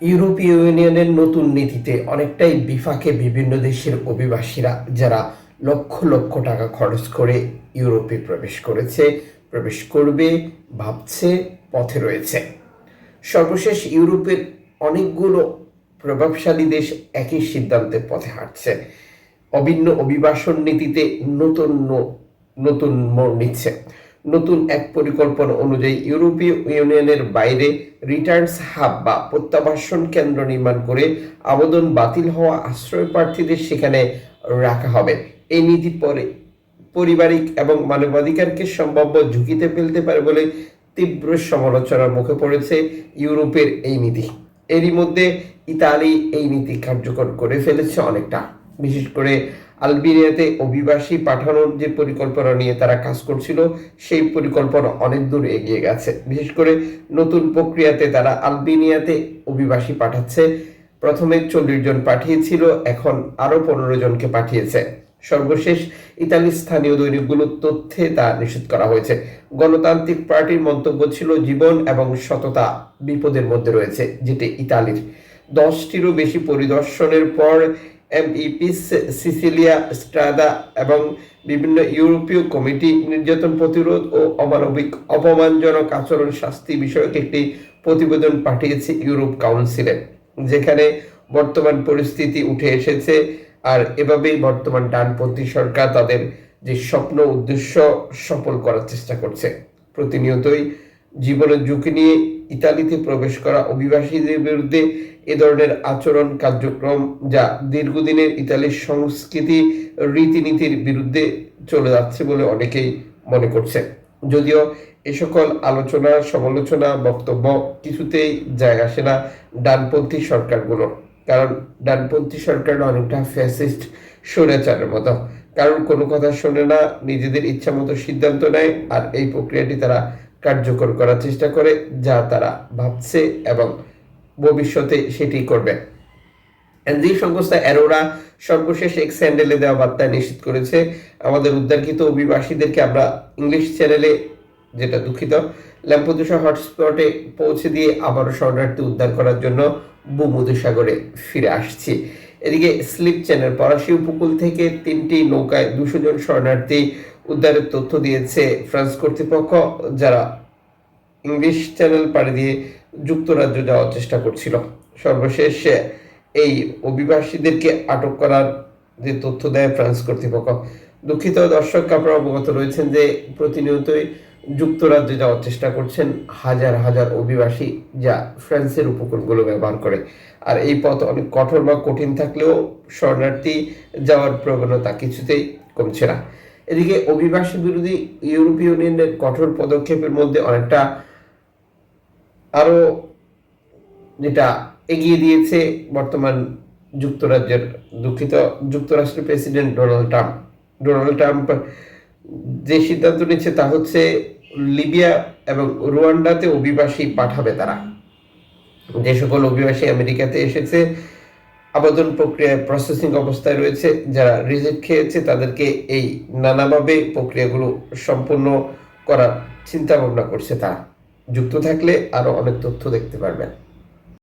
ইউরোপীয় ইউনিয়নের নতুন নীতিতে অনেকটাই বিফাকে বিভিন্ন দেশের অভিবাসীরা, যারা লক্ষ লক্ষ টাকা খরচ করে ইউরোপে প্রবেশ করেছে, প্রবেশ করবে, ভাবছে, পথে রয়েছে। সর্বশেষ ইউরোপের অনেকগুলো প্রভাবশালী দেশ একই সিদ্ধান্তের পথে হাঁটছে। অভিন্ন অভিবাসন নীতিতে নতুন নতুন মোড় নিচ্ছে। নতুন এক পরিকল্পনা অনুযায়ী ইউরোপীয় ইউনিয়নের বাইরে রিটার্নস হাব বা প্রত্যাবাসন কেন্দ্র নির্মাণ করে আবেদন বাতিল হওয়া আশ্রয় প্রার্থীদের সেখানে রাখা হবে। এই নীতি পরে পারিবারিক এবং মানবাধিকারকে সম্ভাব্য ঝুঁকিতে ফেলতে পারে বলে তীব্র সমালোচনার মুখে পড়েছে ইউরোপের এই নীতি। এরই মধ্যে ইতালি এই নীতি কার্যকর করে ফেলেছে অনেকটা। বিশেষ করে আলবেনিয়াতে অভিবাসী পাঠানোর যে পরিকল্পনা নিয়ে তারা কাজ করছিল, সেই পরিকল্পনা অনেক দূর এগিয়ে গেছে। বিশেষ করে নতুন প্রক্রিয়াতে তারা আলবেনিয়াতে অভিবাসী পাঠাচ্ছে। প্রথমে চল্লিশ জন পাঠিয়েছিল, এখন আরও পনেরো জনকে পাঠিয়েছে। সর্বশেষ ইতালির স্থানীয় দৈনিকগুলোর তথ্যে তা নিষেধ করা হয়েছে। গণতান্ত্রিক পার্টির মন্তব্য ছিল জীবন এবং সততা বিপদের মধ্যে রয়েছে, যেটি ইতালির দশটিরও বেশি পরিদর্শনের পর এমইপিস সিসিলিয়া স্ট্রাদা এবং বিভিন্ন ইউরোপীয় কমিটি নির্যাতন প্রতিরোধ ও অমানবিক অপমানজনক আচরণ শাস্তি বিষয়ক একটি প্রতিবেদন পাঠিয়েছে ইউরোপ কাউন্সিলে, যেখানে বর্তমান পরিস্থিতি উঠে এসেছে আর এভাবেই বর্তমান ডানপন্থী সরকার তাদের যে স্বপ্ন উদ্দেশ্য সফল করার চেষ্টা করছে। প্রতিনিয়তই জীবনের ঝুঁকি নিয়ে ইতালিতে প্রবেশ করা অভিবাসীদের বিরুদ্ধে এ ধরনের আচরণ কার্যক্রম যা দীর্ঘদিনের ইতালির সংস্কৃতি রীতিনীতির বিরুদ্ধে চলে যাচ্ছে বলে অনেকেই মনে করছে যদিও এ সকল আলোচনা, সমালোচনা, বক্তব্য কিছুতেই জায়গা আসে না ডানপন্থী সরকারগুলোর কারণ ডানপন্থী সরকার অনেকটা ফ্যাসিস্ট স্বৈরাচারের মতো। কারণ কোনো কথা শোনে না, নিজেদের ইচ্ছা মতো সিদ্ধান্ত নেয় আর এই প্রক্রিয়াটি তারা কার্যকর করার চেষ্টা করে যা তারা ভাবছে এবং ভবিষ্যতে সেটি করবে। যে সংস্থা অ্যারোরা সর্বশেষ এক্স হ্যান্ডেলে দেওয়া বার্তা নিশ্চিত করেছে, আমাদের উদ্ধারকৃত অভিবাসীদেরকে আমরা ইংলিশ চ্যানেলে, যেটা দুঃখিত, ল্যাম্পদুসা হটস্পটে পৌঁছে দিয়ে আবারও শরণার্থী উদ্ধার করার জন্য ভূমধুসাগরে ফিরে আসছি। এদিকে স্লিপ চ্যানেল ফরাসি উপকূল থেকে তিনটি নৌকায় দুশো জন শরণার্থী উদ্ধারের তথ্য দিয়েছে ফ্রান্স কর্তৃপক্ষ, যারা ইংলিশ চ্যানেল পাড়ি দিয়ে যুক্তরাজ্য যাওয়ার চেষ্টা করছিল। সর্বশেষ, এই অভিবাসীদেরকে আটক করার যে তথ্য দেয় ফ্রান্স কর্তৃপক্ষ। দুঃখিত দর্শক, আপনারা অবগত রয়েছেন যে প্রতিনিয়তই যুক্তরাজ্যে যাওয়ার চেষ্টা করছেন হাজার হাজার অভিবাসী যা ফ্রান্সের উপকূলগুলো ব্যবহার করে। আর এই পথ অনেক কঠোর বা কঠিন থাকলেও শরণার্থী যাওয়ার প্রবণতা কিছুতেই কমছে না। এদিকে অভিবাসী বিরোধী ইউরোপীয় ইউনিয়নের কঠোর পদক্ষেপের মধ্যে অনেকটা আরও যেটা এগিয়ে দিয়েছে বর্তমান যুক্তরাজ্যের দুঃখিত যুক্তরাষ্ট্রের president Donald Trump. Donald Trump যে সিদ্ধান্ত নিচ্ছে তা হচ্ছে লিবিয়া এবং রুয়ান্ডাতে অভিবাসী পাঠাবে তারা। যে সকল অভিবাসী আমেরিকাতে এসেছে আবেদন প্রক্রিয়ায় প্রসেসিং অবস্থায় রয়েছে। যারা রিজেক্ট খেয়েছে, তাদেরকে এই নানাভাবে প্রক্রিয়াগুলো সম্পূর্ণ করার চিন্তা ভাবনা করছে তারা। যুক্ত থাকলে আরও অনেক তথ্য দেখতে পারবেন।